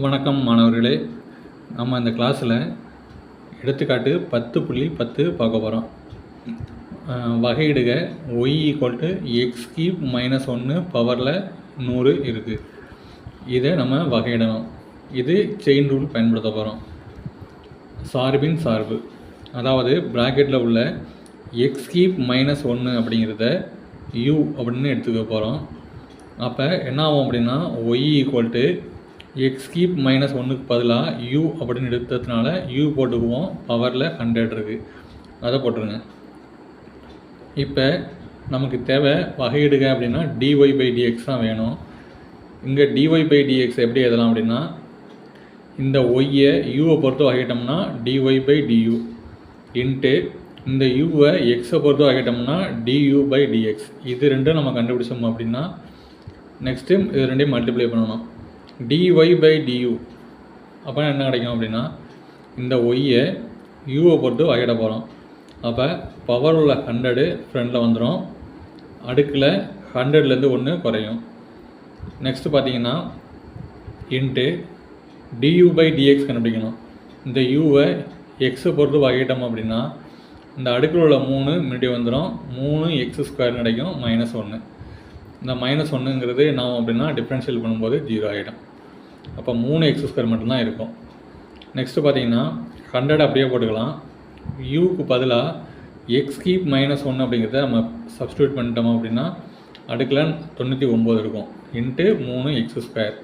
வணக்கம் மாணவர்களே. நம்ம இந்த கிளாஸில் எடுத்துக்காட்டு பத்து புள்ளி பத்து பார்க்க போகிறோம் வகையிடுக. Y equal to X cube minus ஒன்று பவரில் நூறு இருக்குது இதை நம்ம வகையிடணும். இது செயின் ரூல் பயன்படுத்த போகிறோம் சார்பின் சார்பு. அதாவது ப்ராக்கெட்டில் உள்ள எக்ஸ் கியூப் மைனஸ் ஒன்று அப்படிங்கிறத யூ அப்படின்னு எடுத்துக்க போகிறோம் அப்போ என்ன ஆகும் அப்படின்னா Y equal to X cube minus ஒன்றுக்கு பதிலாக யூ அப்படின்னு எடுத்ததுனால யூ போட்டுக்குவோம். பவரில் ஹண்ட்ரட் இருக்குது அதை போட்டுருங்க. இப்போ நமக்கு தேவை வகையிடுக அப்படின்னா டிஒய் பை டிஎக்ஸ் தான் வேணும். இங்கே டிஒய் பை டிஎக்ஸ் எப்படி எழுதலாம் அப்படின்னா இந்த ஒய்யை யூவை பொறுத்து வகையிட்டோம்னா D Y by D U into இந்த யூவை எக்ஸை பொறுத்து வகையிட்டோம்னா டியூ பை டிஎக்ஸ் இது ரெண்டும் நம்ம கண்டுபிடிச்சோம் அப்படின்னா நெக்ஸ்ட்டு இது ரெண்டையும் மல்டிப்ளை பண்ணணும். டிஒய் பை டியூ அப்போ என்ன கிடைக்கும் அப்படின்னா இந்த ஒய்யை யூவை பொறுத்து வகையிட போகிறோம் அப்போ பவர் உள்ள ஹண்ட்ரடு ஃப்ரெண்டில் வந்துடும் அடுக்கில் ஹண்ட்ரட்லேருந்து ஒன்று குறையும். நெக்ஸ்ட்டு பார்த்தீங்கன்னா இன்ட்டு டியூ பை டிஎக்ஸ் கண்டுபிடிக்கணும். இந்த யூவை எக்ஸை பொறுத்து வகையிட்டோம் அப்படின்னா இந்த அடுக்கில் உள்ள மூணு முன்னாடி வந்துடும் மூணு எக்ஸ் ஸ்கொயர் கிடைக்கும் மைனஸ் ஒன்று இந்த மைனஸ் ஒன்றுங்கிறது நாம் அப்படின்னா டிஃப்ரென்ஷியல் பண்ணும்போது ஜீரோ ஆகிடும் அப்போ மூணு எக்ஸ் ஸ்கொயர் மட்டும்தான் இருக்கும். நெக்ஸ்ட்டு பார்த்தீங்கன்னா ஹண்ட்ரட் அப்படியே போட்டுக்கலாம். யூக்கு பதிலாக எக்ஸ் கீப் மைனஸ் ஒன்று அப்படிங்கிறத நம்ம சப்ஸ்டியூட் பண்ணிட்டோம் அப்படின்னா அடுக்கில் தொண்ணூற்றி ஒம்பது இருக்கும். இன்ட்டு மூணு எக்ஸ் ஸ்கொயர்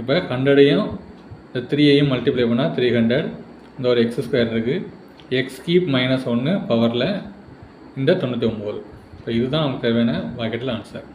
இப்போ ஹண்ட்ரடையும் இந்த த்ரீயையும் மல்டிப்ளை பண்ணால் த்ரீ ஹண்ட்ரட் இந்த ஒரு எக்ஸ் ஸ்கொயர் இருக்குது எக்ஸ் கீப் மைனஸ் ஒன்று பவரில் இந்த தொண்ணூற்றி ஒம்பது இப்போ இதுதான் நமக்கு தேவையான பாக்கெட்டில் ஆன்சர்